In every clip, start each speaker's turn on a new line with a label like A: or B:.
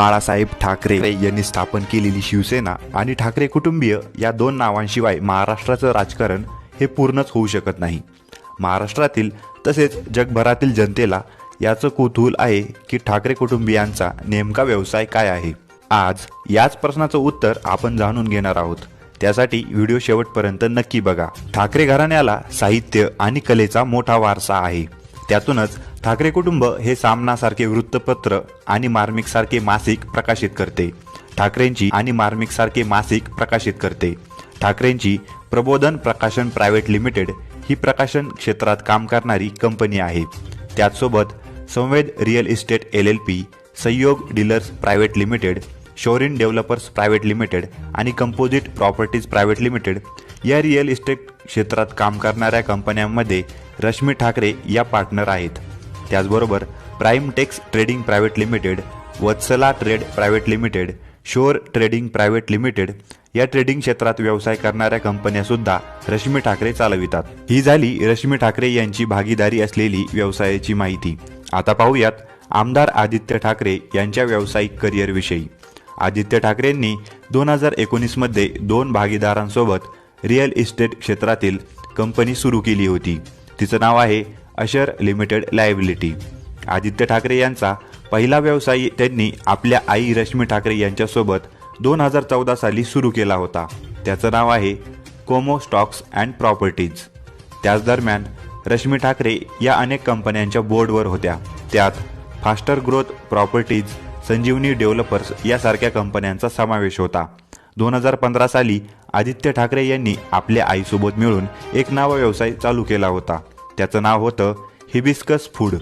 A: बाळासाहेब ठाकरे यांनी स्थापन केलेली शिवसेना आणि ठाकरे कुटुंबीय या दोन नावांशिवाय महाराष्ट्राचं राजकारण हे पूर्णच होऊ शकत नाही. महाराष्ट्रातील तसेच जगभरातील जनतेला याचं कुतूहल आहे की ठाकरे कुटुंबियांचा नेमका व्यवसाय काय आहे. आज याच प्रश्नाचं उत्तर आपण जाणून घेणार आहोत. त्यासाठी व्हिडिओ शेवटपर्यंत नक्की बघा. ठाकरे घराण्याला साहित्य आणि कलेचा मोठा वारसा आहे. त्यातूनच ठाकरे कुटुंब हे सामनासारखे वृत्तपत्र आणि मार्मिक सारखे मासिक प्रकाशित करते. ठाकरेंची आणि मार्मिक सारखे मासिक प्रकाशित करते. ठाकरेंची प्रबोधन प्रकाशन प्रायव्हेट लिमिटेड ही प्रकाशन क्षेत्रात काम करणारी कंपनी आहे. त्याचसोबत Samved real estate L L P Sanyog dealers private limited Shorin developers private limited आणि कंपोजिट प्रॉपर्टीज प्रायव्हेट लिमिटेड या रिअल इस्टेट क्षेत्रात काम करणाऱ्या कंपन्यांमध्ये रश्मी ठाकरे या पार्टनर आहेत. त्याचबरोबर prime tex trading private limited Vatsala trade private limited shore trading private limited या ट्रेडिंग क्षेत्रात व्यवसाय करणाऱ्या कंपन्या सुद्धा रश्मी ठाकरे चालवितात. ही झाली रश्मी ठाकरे यांची भागीदारी असलेली व्यवसायाची माहिती. आता पाहूयात आमदार आदित्य ठाकरे यांच्या व्यावसायिक करिअरविषयी आदित्य ठाकरेंनी दोन हजार एकोणीसमध्ये दोन भागीदारांसोबत रिअल इस्टेट क्षेत्रातील कंपनी सुरू केली होती. तिचं नाव आहे अशर लिमिटेड लायबिलिटी. आदित्य ठाकरे यांचा पहिला व्यवसाय त्यांनी आपल्या आई रश्मी ठाकरे यांच्यासोबत दोन हजार चौदा साली सुरू केला होता. त्याचं नाव आहे कोमो स्टॉक्स अँड प्रॉपर्टीज. त्याच दरम्यान रश्मी ठाकरे या अनेक कंपन्यांच्या बोर्डवर होत्या. त्यात faster growth properties Sanjeevani developers यासारख्या कंपन्यांचा समावेश होता. दोन हजार पंधरा साली आदित्य ठाकरे यांनी आपल्या आईसोबत मिळून एक नावा व्यवसाय चालू केला होता. त्याचं नाव होतं हिबिस्कस फूड.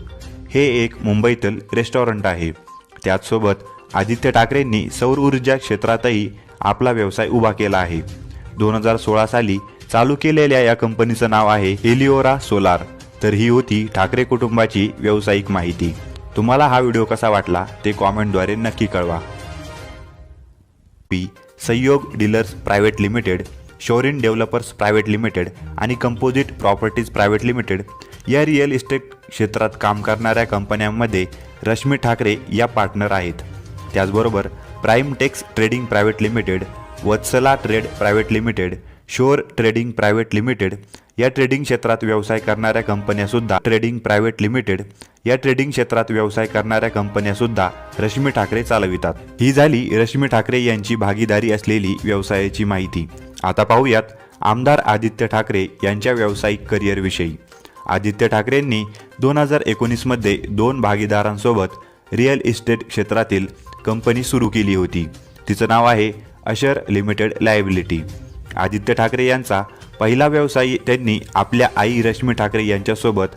A: हे एक मुंबईतील रेस्टॉरंट आहे. त्याचसोबत आदित्य ठाकरेंनी सौर ऊर्जा क्षेत्रातही आपला व्यवसाय उभा केला आहे. दोन हजार सोळा साली चालू केलेल्या या कंपनीचं नाव आहे हेलिओरा सोलार. तर ही होती ठाकरे कुटुंबाची व्यावसायिक माहिती. तुम्हाला हा व्हिडिओ कसा वाटला ते कॉमेंटद्वारे नक्की कळवा. P. Sanyog dealers private limited Shorin developers private limited आणि कंपोजिट प्रॉपर्टीज प्रायव्हेट लिमिटेड या रिअल इस्टेट क्षेत्रात काम करणाऱ्या कंपन्यांमध्ये रश्मी ठाकरे या पार्टनर आहेत. त्याचबरोबर prime tex trading private limited Vatsala trade private limited shore trading private limited या ट्रेडिंग क्षेत्रात व्यवसाय करणाऱ्या कंपन्यासुद्धा ट्रेडिंग प्रायव्हेट लिमिटेड या ट्रेडिंग क्षेत्रात व्यवसाय करणाऱ्या कंपन्यासुद्धा रश्मी ठाकरे चालवितात. ही झाली रश्मी ठाकरे यांची भागीदारी असलेली व्यवसायाची माहिती. आता पाहूयात आमदार आदित्य ठाकरे यांच्या व्यावसायिक करिअरविषयी आदित्य ठाकरेंनी दोन हजार एकोणीसमध्ये दोन भागीदारांसोबत रिअल इस्टेट क्षेत्रातील कंपनी सुरू केली होती. तिचं नाव आहे अशर लिमिटेड लायबिलिटी आदित्य ठाकरे यांचा पहिला व्यवसाय त्यांनी आपल्या आई रश्मी ठाकरे यांच्यासोबत